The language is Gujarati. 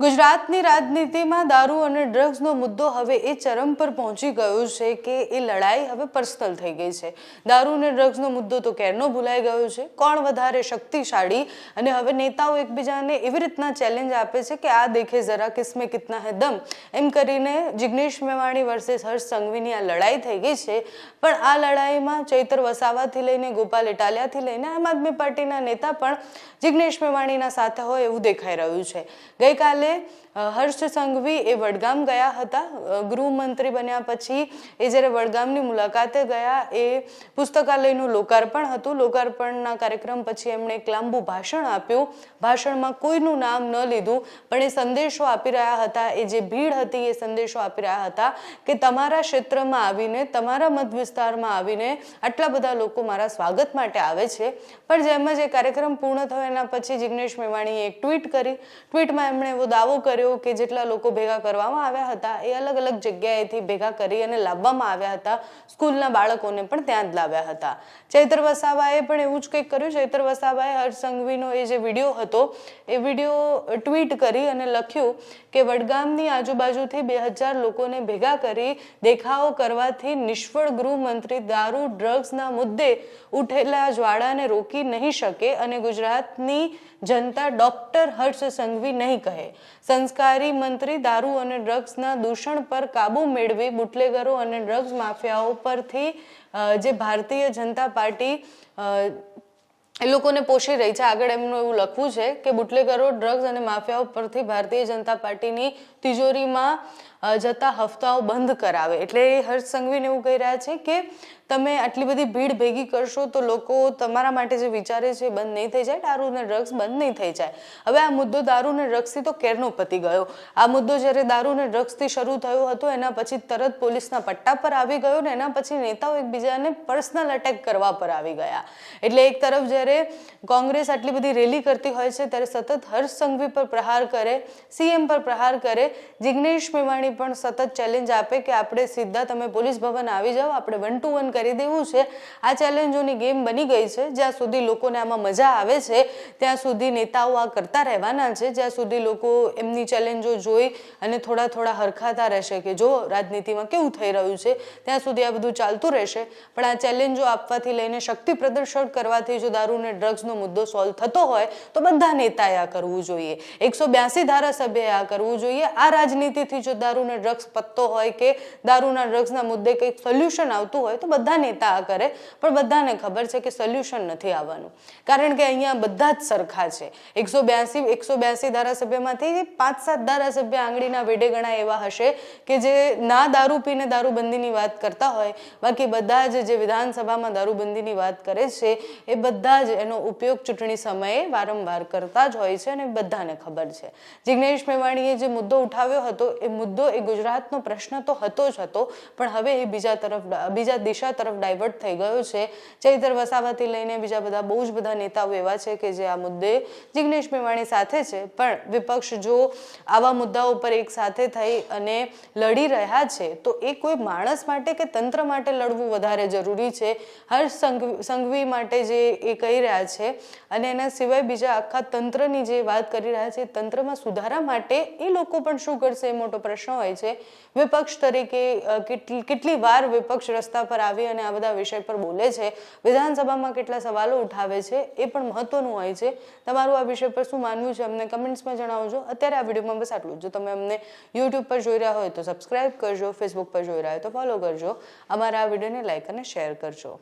ગુજરાતની રાજનીતિમાં દારૂ અને ડ્રગ્સનો મુદ્દો હવે એ ચરમ પર પહોંચી ગયો છે કે એ લડાઈ હવે પર્સનલ થઈ ગઈ છે. દારૂ અને ડ્રગ્સનો મુદ્દો તો ક્યારનો ભૂલાઈ ગયો છે. કોણ વધારે શક્તિશાળી અને હવે નેતાઓ એકબીજાને એવી રીતના ચેલેન્જ આપે છે કે આ દેખે જરા કિસમે કિતના હે દમ. એમ કરીને જિગ્નેશ મેવાણી વર્સેસ હર્ષ સંઘવીની આ લડાઈ થઈ ગઈ છે. પણ આ લડાઈમાં ચૈતર વસાવાથી લઈને ગોપાલ ઇટાલિયાથી લઈને આમ આદમી પાર્ટીના નેતા પણ જિગ્નેશ મેવાણીના સાથે હોય એવું દેખાઈ રહ્યું છે. ગઈકાલે puede હર્ષ સંઘવી એ વડગામ ગયા હતા. ગૃહમંત્રી બન્યા પછી એ જ્યારે વડગામની મુલાકાતે ગયા, એ પુસ્તકાલયનું લોકાર્પણ હતું. લોકાર્પણના કાર્યક્રમ પછી એમણે એક લાંબુ ભાષણ આપ્યું. ભાષણમાં કોઈનું નામ ન લીધું, પણ એ સંદેશો આપી રહ્યા હતા. એ જે ભીડ હતી એ સંદેશો આપી રહ્યા હતા કે તમારા ક્ષેત્રમાં આવીને, તમારા મત વિસ્તારમાં આવીને આટલા બધા લોકો મારા સ્વાગત માટે આવે છે. પણ જેમ જ એ કાર્યક્રમ પૂર્ણ થયો, એના પછી જિગ્નેશ મેવાણીએ એક ટ્વીટ કરી. ટ્વીટમાં એમણે એવો દાવો કર્યો કે જેટલા લોકો ભેગા કરવામાં આવ્યા હતા, એ અલગ અલગ જગ્યાએથી ભેગા કરી અને લાવવામાં આવ્યા હતા. સ્કૂલના બાળકોને પણ ત્યાં જ લાવ્યા હતા. ચૈત્ર વસાવાએ પણ એવું જ કંઈક કર્યું. ચૈત્ર વસાવાએ હર્ષસંઘવીનો એ જે વીડિયો હતો, એ વીડિયો ટ્વીટ કરી અને લખ્યું કે વડગામની આજુબાજુથી બે હજાર લોકોને ભેગા કરી દેખાવો કરવાથી નિષ્ફળ ગૃહમંત્રી દારૂ, ડ્રગ્સના મુદ્દે ઉઠેલા જ્વાળાને રોકી નહીં શકે અને ગુજરાતની જનતા ડોક્ટર હર્ષ સંઘવી નહીં કહે. સંસ્કારી મંત્રી દારૂ અને ડ્રગ્સના દૂષણ પર કાબુ મેળવી બુટલેગરો અને ડ્રગ્સ માફિયાઓ પરથી જે ભારતીય જનતા પાર્ટી એ લોકોને પોષી રહી છે. આગળ એમનું એવું લખવું છે કે બુટલેગરો, ડ્રગ્સ અને માફિયાઓ પરથી ભારતીય જનતા પાર્ટીની તિજોરીમાં જતા હફતાઓ બંધ કરાવે. એટલે એ હર્ષ સંઘવીને એવું કહી રહ્યા છે કે તમે આટલી બધી ભીડ ભેગી કરશો તો લોકો તમારા માટે જે વિચારે છે બંધ નહીં થઈ જાય, દારૂ અને ડ્રગ્સ બંધ નહીં થઈ જાય. હવે આ મુદ્દો દારૂ અને ડ્રગ્સથી તો કેરનો પતી ગયો. આ મુદ્દો જ્યારે દારૂ અને ડ્રગ્સથી શરૂ થયો હતો, એના પછી તરત પોલીસના પટ્ટા પર આવી ગયો ને એના પછી નેતાઓ એકબીજાને પર્સનલ અટેક કરવા પર આવી ગયા. એટલે એક તરફ જ્યારે કોંગ્રેસ આટલી બધી રેલી કરતી હોય છે, ત્યારે સતત હર્ષ સંઘવી પર પ્રહાર કરે સીએમ પર પ્રહાર કરે. જિગ્નેશ મેવાણી પણ સતત ચેલેન્જ આપે કે આપણે સીધા તમે પોલીસ ભવન આવી જાઓ, આપણે વન ટુ વન કરી દેવું છે. આ ચેલેન્જોની ગેમ બની ગઈ છે. જ્યાં સુધી લોકોને આમાં મજા આવે છે, ત્યાં સુધી નેતાઓ આ કરતા રહેવાના છે. જ્યાં સુધી લોકો એમની ચેલેન્જો જોઈ અને થોડા થોડા હરખાતા રહેશે કે જો રાજનીતિમાં કેવું થઈ રહ્યું છે, ત્યાં સુધી આ બધું ચાલતું રહેશે. પણ આ ચેલેન્જો આપવાથી લઈને શક્તિ પ્રદર્શન કરવાથી જો દારૂ અને ડ્રગ્સનો મુદ્દો સોલ્વ થતો હોય, તો બધા નેતાએ આ કરવું જોઈએ. એકસો બ્યાસી ધારાસભ્યએ આ કરવું જોઈએ. આ રાજનીતિથી જો દારૂ અને ડ્રગ્સ પત્તો હોય કે દારૂના ડ્રગ્સના મુદ્દે કંઈક સોલ્યુશન આવતું હોય, તો બધા નેતા આ કરે, પણ બધાને ખબર છે કે સોલ્યુશન નથી આવવાનું. કારણ કે અહીંયા બધા જ સરખા છે. એકસો બ્યાસી એકસો બ્યાસી ધારાસભ્યમાંથી પાંચ સાત ધારાસભ્ય આંગળીના વેડે ગણા એવા હશે કે જે ના દારૂ પીને દારૂબંધીની વાત કરતા હોય, બાકી બધા જ જે વિધાનસભામાં દારૂબંધીની વાત કરે છે, એ બધા જ એનો ઉપયોગ ચૂંટણી સમયે વારંવાર કરતા જ હોય છે અને બધાને ખબર છે. જિગ્નેશ મેવાણીએ જે મુદ્દો ઉઠાવ્યો હતો, એ મુદ્દો એ ગુજરાતનો પ્રશ્ન તો હતો જ હતો, પણ હવે એ બીજા તરફ, બીજા દિશા તરફ ડાયવર્ટ થઈ ગયો છે. ચૈતર વસાવાથી લઈને બીજા બધા બહુ જ બધા નેતાઓ એવા છે કે જે આ મુદ્દે જિગ્નેશ મેવાણી સાથે છે. પણ વિપક્ષ જો આવા મુદ્દાઓ પર એક સાથે થઈ અને લડી રહ્યા છે, તો એ કોઈ માણસ માટે કે તંત્ર માટે લડવું વધારે જરૂરી છે? હર્ષ સંઘવી માટે જે એ કહી રહ્યા છે અને એના સિવાય બીજા આખા તંત્રની જે વાત કરી રહ્યા છે, તંત્રમાં સુધારા માટે એ લોકો પણ શું કરશે એ મોટો પ્રશ્ન હોય છે. વિપક્ષ તરીકે કેટલી કેટલી વાર વિપક્ષ રસ્તા પર આવી અને આ બધા વિષય પર બોલે છે, વિધાનસભામાં કેટલા સવાલો ઉઠાવે છે, એ પણ મહત્વનું હોય છે. તમારું આ વિષય પર શું માનવું છે, અમને કમેન્ટ્સમાં જણાવજો. અત્યારે આ વિડીયોમાં બસ આટલું જ. તમે અમને યુટ્યુબ પર જોઈ રહ્યા હોય તો સબસ્ક્રાઇબ કરજો ફેસબુક પર જોઈ રહ્યા હોય તો ફોલો કરજો. અમારા આ વિડીયોને લાઈક અને શેર કરજો.